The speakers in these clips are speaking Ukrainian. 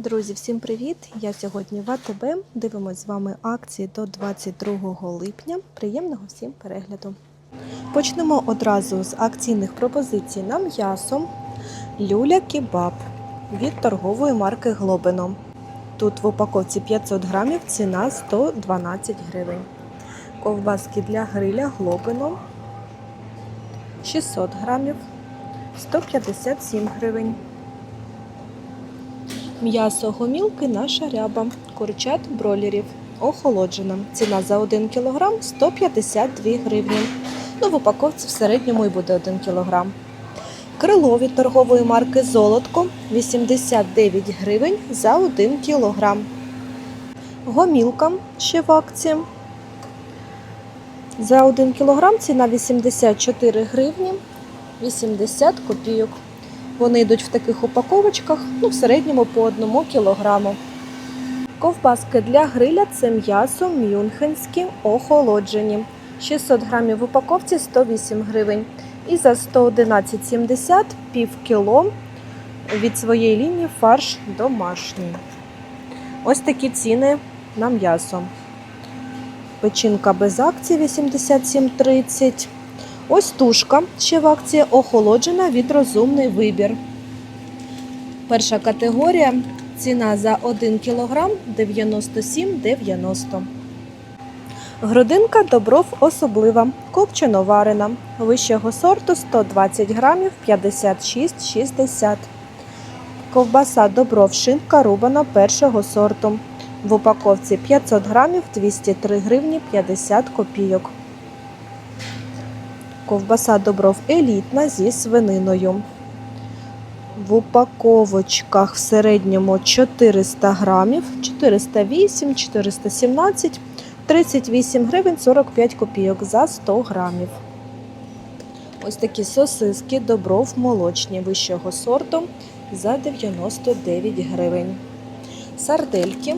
Друзі, всім привіт! Я сьогодні в АТБ. Дивимось з вами акції до 22 липня. Приємного всім перегляду. Почнемо одразу з акційних пропозицій на м'ясо Люля Кебаб від торгової марки Глобино. Тут в упаковці 500 грамів ціна 112 гривень. Ковбаски для гриля Глобино 600 грамів 157 гривень. М'ясо гомілки наша ряба, курчат бройлерів, охолоджена. Ціна за 1 кг 152 гривні. Ну, в упаковці в середньому і буде 1 кг. Крило від торгової марки Золотко 89 гривень за 1 кг. Гомілка ще в акції. За 1 кг ціна 84 гривні 80 копійок. Вони йдуть в таких упаковочках, ну, в середньому по 1 кілограму. Ковбаски для гриля це м'ясо мюнхенські охолоджені. 600 грамів в упаковці 108 гривень. І за 111,70 пів кіло від своєї лінії фарш домашній. Ось такі ціни на м'ясо. Печінка без акції 87,30. Ось тушка ще в акції охолоджена від розумний вибір. Перша категорія ціна за 1 кг 97,90. Грудинка добров особлива, копчено варена. Вищого сорту 120 грамів 56,60. Ковбаса добров шинка рубана першого сорту. В упаковці 500 грамів 203 гривні 50 копійок. Ковбаса добров елітна зі свининою. В упаковочках в середньому 400 грамів, 408, 417, 38 гривень 45 копійок за 100 грамів. Ось такі сосиски добров молочні вищого сорту за 99 гривень. Сардельки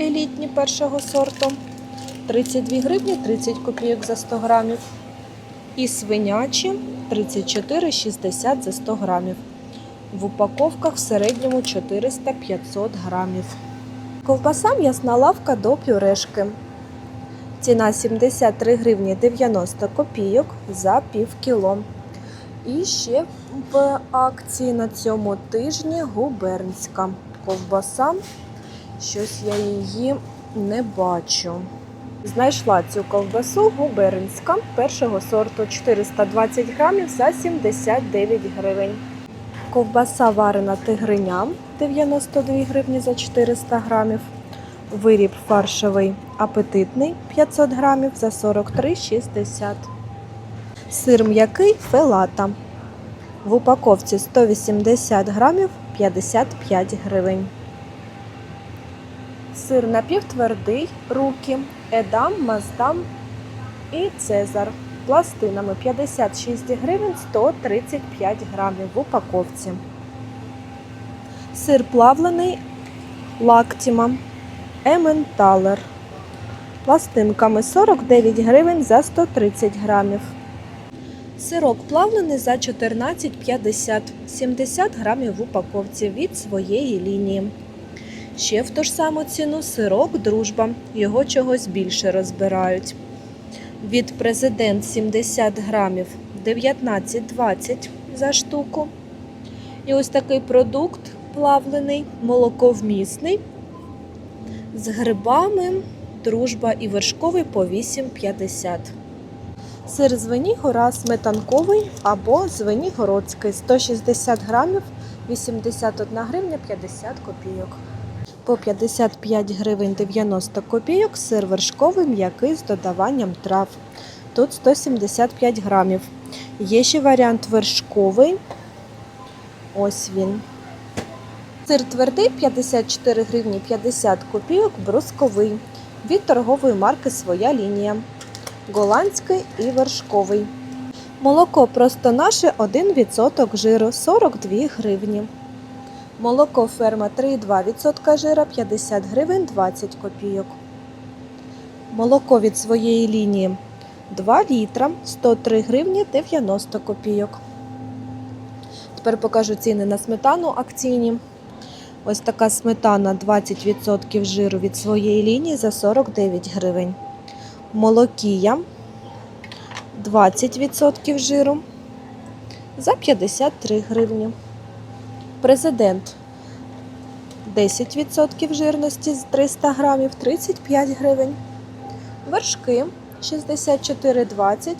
елітні першого сорту 32 гривні 30 копійок за 100 грамів. І свинячі 34,60 за 100 грамів. В упаковках в середньому 400-500 грамів. Ковбаса м'ясна лавка до пюрешки. Ціна 73 гривні 90 копійок за пів кіло. І ще в акції на цьому тижні губернська ковбаса. Щось я її не бачу. Знайшла цю ковбасу губернська першого сорту 420 грамів за 79 гривень. Ковбаса варена тигриня 92 гривні за 400 грамів. Виріб фаршовий апетитний 500 грамів за 43,60. Сир м'який фелата. В упаковці 180 грамів 55 гривень. Сир напівтвердий, руки, едам, маздам і цезар. Пластинами 56 гривень 135 грамів в упаковці. Сир плавлений лактіма. Ементалер. Пластинками 49 гривень за 130 грамів. Сирок плавлений за 14,50 70 грамів в упаковці від своєї лінії. Ще в ту ж саму ціну сирок дружба. Його чогось більше розбирають. Від президент 70 грамів 19,20 за штуку. І ось такий продукт плавлений, молоковмісний. З грибами, дружба і вершковий по 8,50. Сир Звенігора сметанковий або Звенігородський 160 грамів 81 гривня 50 копійок. По 55 гривень 90 копійок сир вершковий м'який з додаванням трав. Тут 175 грамів. Є ще варіант вершковий. Ось він. Сир твердий 54 гривні 50 копійок, брусковий. Від торгової марки Своя лінія. Голландський і вершковий. Молоко просто наше 1% жиру 42 гривні. Молоко ферма 3,2% жира 50 гривень 20 копійок. Молоко від своєї лінії 2 літра 103 гривні 90 копійок. Тепер покажу ціни на сметану акційні. Ось така сметана 20% жиру від своєї лінії за 49 гривень. Молокія 20% жиру за 53 гривні. Президент 10% жирності з 300 грамів 35 гривень. Вершки 64,20.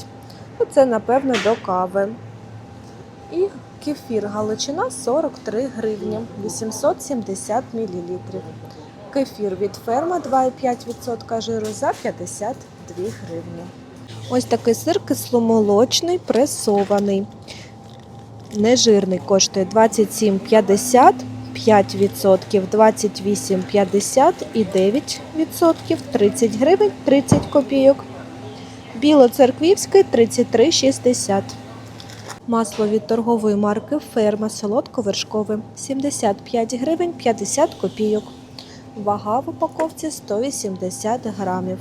Ну, Це, напевно, до кави. І кефір Галичина 43 гривні 870 мл. Кефір від ферма 2,5% жиру за 52 гривні. Ось такий сир кисломолочний, пресований. Нежирний коштує 27,50, 5% 28,50 і 9% 30 гривень 30 копійок. Білоцерквівський 33,60. Масло від торгової марки Ферма солодковершкове 75 гривень 50 копійок. Вага в упаковці 180 грамів.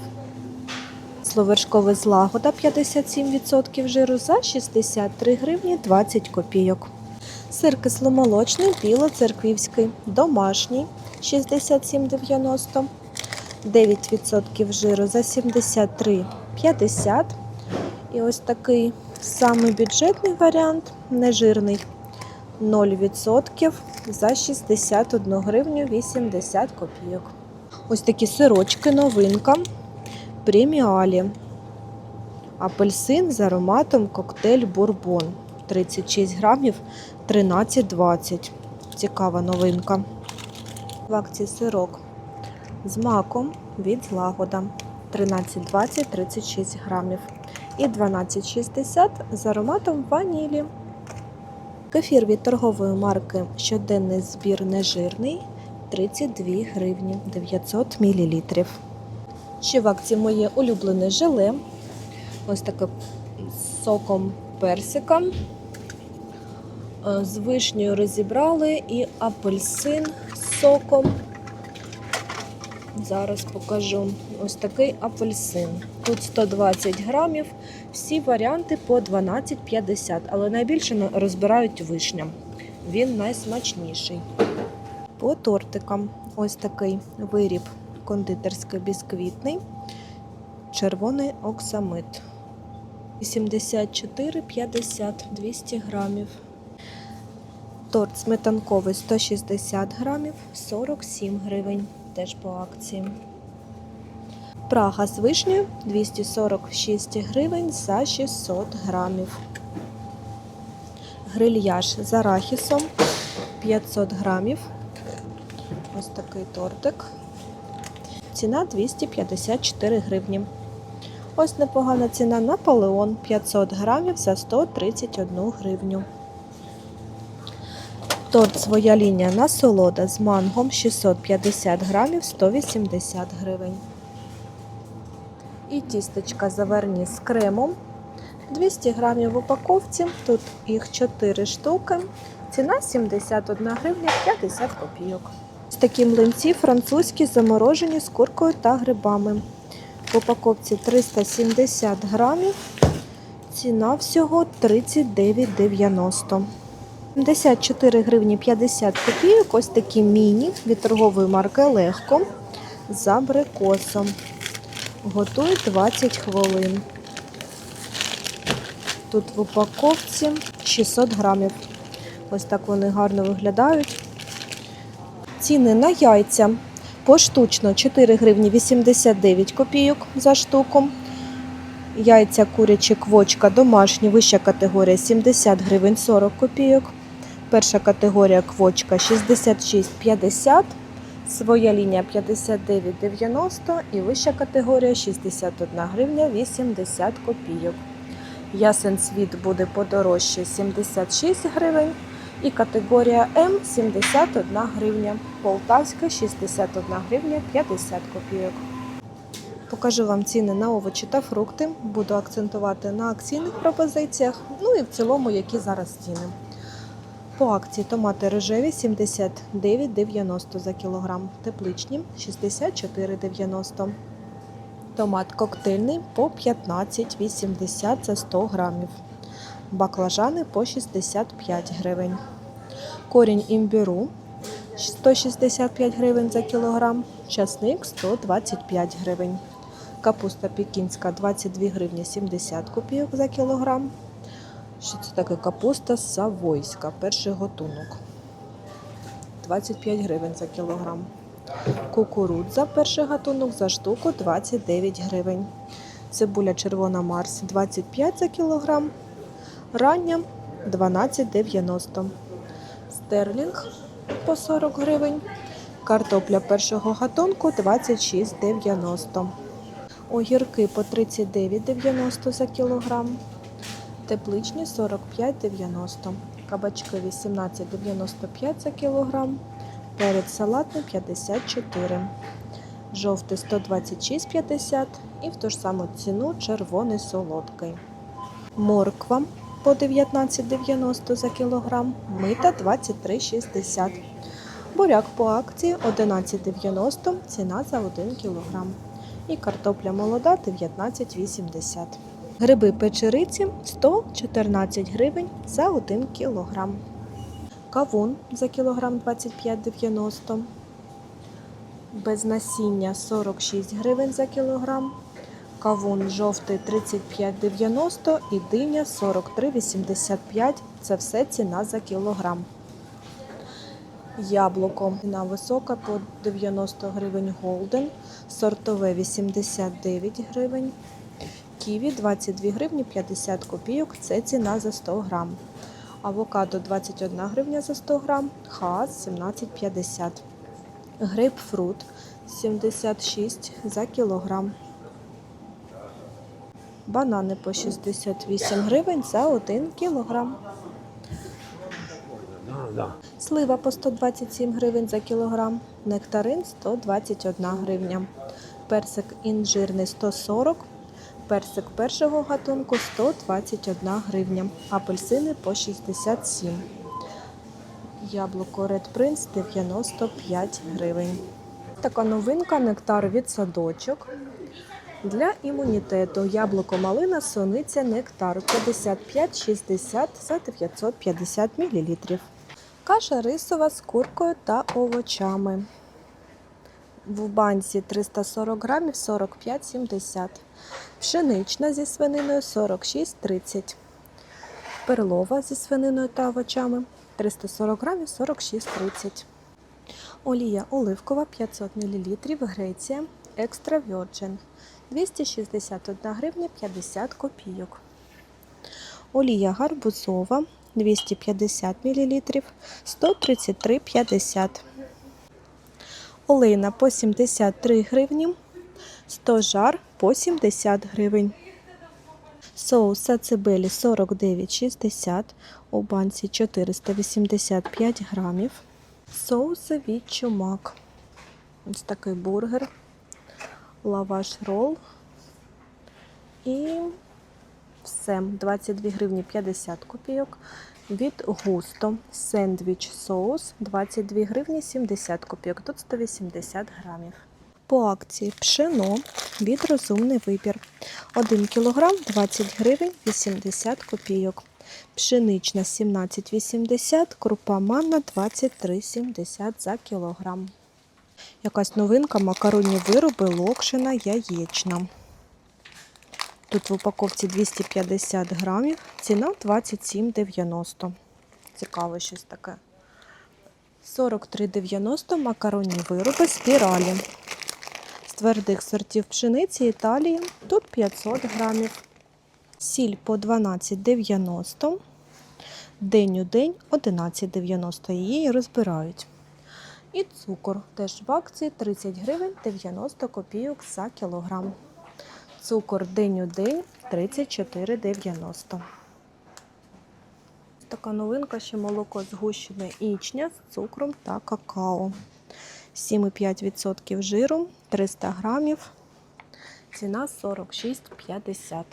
Словершкове злагода 57% жиру за 63 гривні 20 копійок. Сир кисломолочний білоцерквівський, домашній 67,90. 9% жиру за 73,50. І ось такий самий бюджетний варіант, нежирний 0% за 61 гривню 80 копійок. Ось такі сирочки, новинка. Преміалі. Апельсин з ароматом коктейль Бурбон. 36 грамів 13,20. Цікава новинка. В акції сирок з маком від злагода 13,20 36 грамів. І 12,60 з ароматом ванілі. Кефір від торгової марки Щоденний збір нежирний 32 гривні 900 мл. Ще в акції моє улюблене желе. Ось таке з соком персика. Е, З вишнею розібрали і апельсин з соком. Зараз покажу ось такий апельсин. Тут 120 грамів, всі варіанти по 12,50, але найбільше розбирають вишня. Він найсмачніший. По тортикам ось такий виріб кондитерський бісквітний, червоний оксамит. 84,50 200 грамів. Торт сметанковий 160 грамів, 47 гривень, теж по акції. Прага з вишнею 246 гривень за 600 грамів. Грильяж з арахісом 500 грамів. Ось такий тортик. Ціна 254 гривні. Ось непогана ціна Наполеон 500 грамів за 131 гривню. Торт своя лінія насолода з мангом 650 грамів 180 гривень. І тістечка заверні з кремом 200 грамів в упаковці. Тут їх 4 штуки. Ціна 71 гривня 50 копійок. Такі млинці французькі заморожені з куркою та грибами. В упаковці 370 грамів. Ціна всього 39,90. 74 гривні 50 копійок. Ось такі міні від торгової марки Легко з абрикосом. Готують 20 хвилин. Тут в упаковці 600 грамів. Ось так вони гарно виглядають. Ціни на яйця поштучно 4 гривні 89 копійок за штуку. Яйця курячі квочка домашні, вища категорія 70 гривень 40 копійок. Перша категорія квочка 66,50, своя лінія 59,90 і вища категорія 61 гривня 80 копійок. Ясен світ буде подорожче 76 гривень. І категорія М 71 гривня. Полтавська 61 гривня 50 копійок. Покажу вам ціни на овочі та фрукти. Буду акцентувати на акційних пропозиціях. Ну і в цілому, які зараз ціни. По акції томати рожеві 79,90 за кілограм, тепличні 64,90. Томат коктейльний по 15,80 за 100 грамів. Баклажани по 65 гривень. Корінь імбіру 165 гривень за кілограм, часник 125 гривень. Капуста пекінська 22 гривні 70 копійок за кілограм. Що це таке капуста савойська, перший готунок. 25 гривень за кілограм. Кукурудза перший гатунок за штуку 29 гривень. Цибуля червона Марс 25 за кілограм. Рання 12,90. Стерлінг по 40 гривень. Картопля першого гатунку 26,90. Огірки по 39,90 за кілограм. Тепличні 45,90. Кабачки 18,95 за кілограм. Перець салатний 54. Жовтий 126,50 і в ту ж саму ціну червоний солодкий. Морква по 19,90 за кілограм, мита 23,60. Буряк по акції 11,90 ціна за 1 кілограм. І картопля молода 19,80. Гриби печериці 114 гривень за 1 кілограм. Кавун за кілограм 25,90. Без насіння 46 гривень за кілограм. Кавун жовтий 35,90 і диня 43,85. Це все ціна за кілограм. Яблуко ціна висока по 90 гривень голден, сортове 89 гривень. Ківі 22 гривні 50 копійок. Це ціна за 100 грам. Авокадо 21 гривня за 100 грам, хаас 17,50. Грейпфрут 76 за кілограм. Банани по 68 гривень за 1 кілограм. Слива по 127 гривень за кілограм. Нектарин 121 гривня. Персик інжирний 140 Персик першого гатунку 121 гривня. Апельсини по 67. Яблуко Red Prince 95 гривень. Така новинка нектар від садочок. Для імунітету яблуко малина, сониця, нектар 55-60 за 950 мл. Каша рисова з куркою та овочами. В банці 340 грамів 45,70. Пшенична зі свининою 46,30. Перлова зі свининою та овочами 340 грамів 46,30. Олія оливкова 500 мл. Греція Extra Virgin 261 гривня 50 копійок. Олія гарбузова 250 мл 133,50. Олейна по 73 гривні. 100 жар по 70 гривень. Соус сацебелі 49,60. У банці 485 грамів. Соуси від чумак. Ось такий бургер. Лаваш рол. І все. 22 гривні 50 копійок. Від густо сендвіч соус 22 гривні 70 копійок. Тут 180 грамів. По акції пшено від розумний вибір. 1 кг 20 гривень 80 копійок. Пшенична 17,80, крупа манна 23,70 за кілограм. Якась новинка, макаронні вироби, локшина, яєчна. Тут в упаковці 250 грамів, ціна 27,90. Цікаво щось таке. 43,90 макаронні вироби спіралі. З твердих сортів пшениці Італії тут 500 грамів. Сіль по 12,90. День у день 11,90. Її розбирають. І цукор теж в акції 30 гривень 90 копійок за кілограм. Цукор день у день 34,90. Така новинка ще молоко згущене ічня з цукром та какао. 7,5% жиру, 300 грамів. Ціна 46,50.